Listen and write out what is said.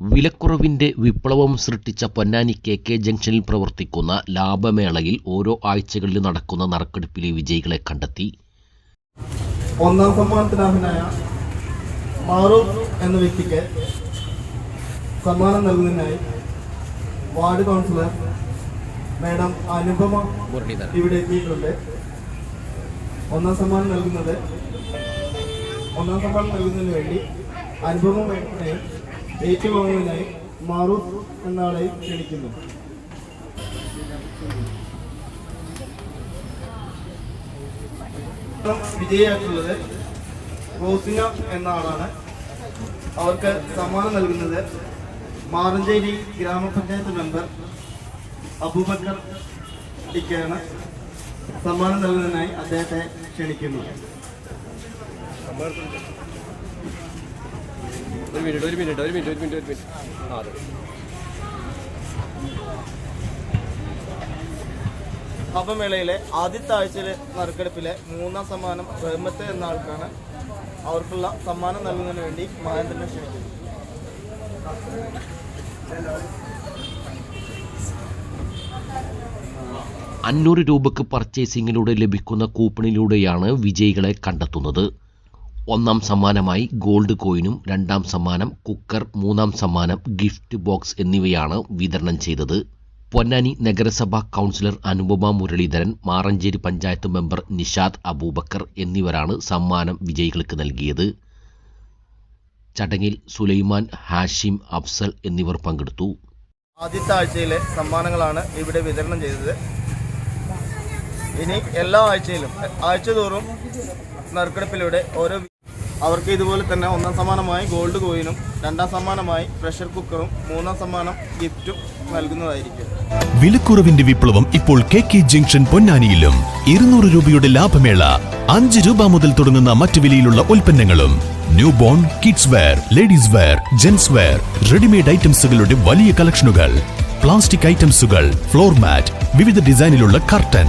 വിലക്കുറവിന്റെ വിപ്ലവം സൃഷ്ടിച്ച Ponnani K K ജംഗ്ഷനിൽ പ്രവർത്തിക്കുന്ന ലാഭമേളയിൽ ഓരോ ആഴ്ചകളിൽ നടക്കുന്ന നറുക്കെടുപ്പിലെ വിജയികളെ കണ്ടെത്തി. ഒന്നാം സമ്മാനത്തിനാഹനായ മാറൂഫ് എന്ന വ്യക്തിക്ക് സമ്മാനം നൽകുന്നതിനായി വാർഡ് കൗൺസിലർ മാഡം അനുപമ ഇവിടെ എത്തിയിട്ടുണ്ട്. ഒന്നാം സമ്മാനം നൽകുന്നത് ഒന്നാം സമ്മാനം നൽകുന്നതിന് വേണ്ടി അനുപമ മേഡത്തിനെയും ഏറ്റുവാങ്ങുന്നതിനായി മാറൂഫ് എന്ന ആളെയും ക്ഷണിക്കുന്നു വിജയിയായിട്ടുള്ളത് റോസിന എന്ന ആളാണ് അവർക്ക് സമ്മാനം നൽകുന്നത് മാറഞ്ചേരി ഗ്രാമപഞ്ചായത്ത് മെമ്പർ അബൂബക്കർ ടിക്കാണ് സമ്മാനം നൽകുന്നതിനായി അദ്ദേഹത്തെ ക്ഷണിക്കുന്നു. ഒരു മിനിറ്റ് ഒരു മിനിറ്റ് ഒരു മിനിറ്റ് ഒരു മിനിറ്റ് ഒരു മിനിറ്റ്. ആ അതെ. അപ്പമേളയിലെ ആദ്യത്തെ ആഴ്ചയിലെ നറുക്കെടുപ്പിലെ മൂന്നാം സമ്മാനം റഹ്മത്ത് എന്ന ആൾക്കാണ് അവർക്കുള്ള സമ്മാനം നൽകുന്നതിന് വേണ്ടി മഹേന്ദ്രനെ ക്ഷണിക്കുന്നു അഞ്ഞൂറ് രൂപക്ക് പർച്ചേസിങ്ങിലൂടെ ലഭിക്കുന്ന കൂപ്പണിലൂടെയാണ് വിജയികളെ കണ്ടെത്തുന്നത്. ഒന്നാം സമ്മാനമായി ഗോൾഡ് കോയിനും രണ്ടാം സമ്മാനം കുക്കർ മൂന്നാം സമ്മാനം ഗിഫ്റ്റ് ബോക്സ് എന്നിവയാണ് വിതരണം ചെയ്തത്. പൊന്നാനി നഗരസഭാ കൗൺസിലർ അനുപമ മുരളീധരൻ മാറഞ്ചേരി പഞ്ചായത്ത് മെമ്പർ നിഷാദ് അബൂബക്കർ എന്നിവരാണ് സമ്മാനം വിജയികൾക്ക് നൽകിയത്. ചടങ്ങിൽ സുലൈമാൻ ഹാഷിം അഫ്സൽ എന്നിവർ പങ്കെടുത്തു. ആദ്യത്തെ ആഴ്ചയിലെ സമ്മാനങ്ങളാണ് ഇവിടെ വിതരണം ചെയ്തത്. ഇനി എല്ലാ ആഴ്ചയിലും ആഴ്ചതോറും നറുക്കെടുപ്പിലൂടെ ഓരോ അവർക്ക് ഇതുപോലെ തന്നെ ഒന്നാം സമ്മാനമായി ഗോൾഡ് കോയിനും രണ്ടാം സമ്മാനമായി പ്രഷർ കുക്കറും മൂന്നാം സമ്മാനം ഗിഫ്റ്റും നൽകുന്നതായിരിക്കും. വിലക്കുറവിന്റെ വിപ്ലവം ഇപ്പോൾ കെ കെ ജംഗ്ഷൻ പൊന്നാനിയിലും. ഇരുന്നൂറ് രൂപയുടെ ലാഭമേള അഞ്ച് രൂപ മുതൽ തുടങ്ങുന്ന മറ്റു വിലയിലുള്ള ഉൽപ്പന്നങ്ങളും. New born kids wear ladies wear gents wear readymade ഐറ്റംസുകളുടെ വലിയ കളക്ഷനുകൾ പ്ലാസ്റ്റിക് ഐറ്റംസുകൾ ഫ്ലോർ മാറ്റ് വിവിധ ഡിസൈനിലുള്ള curtain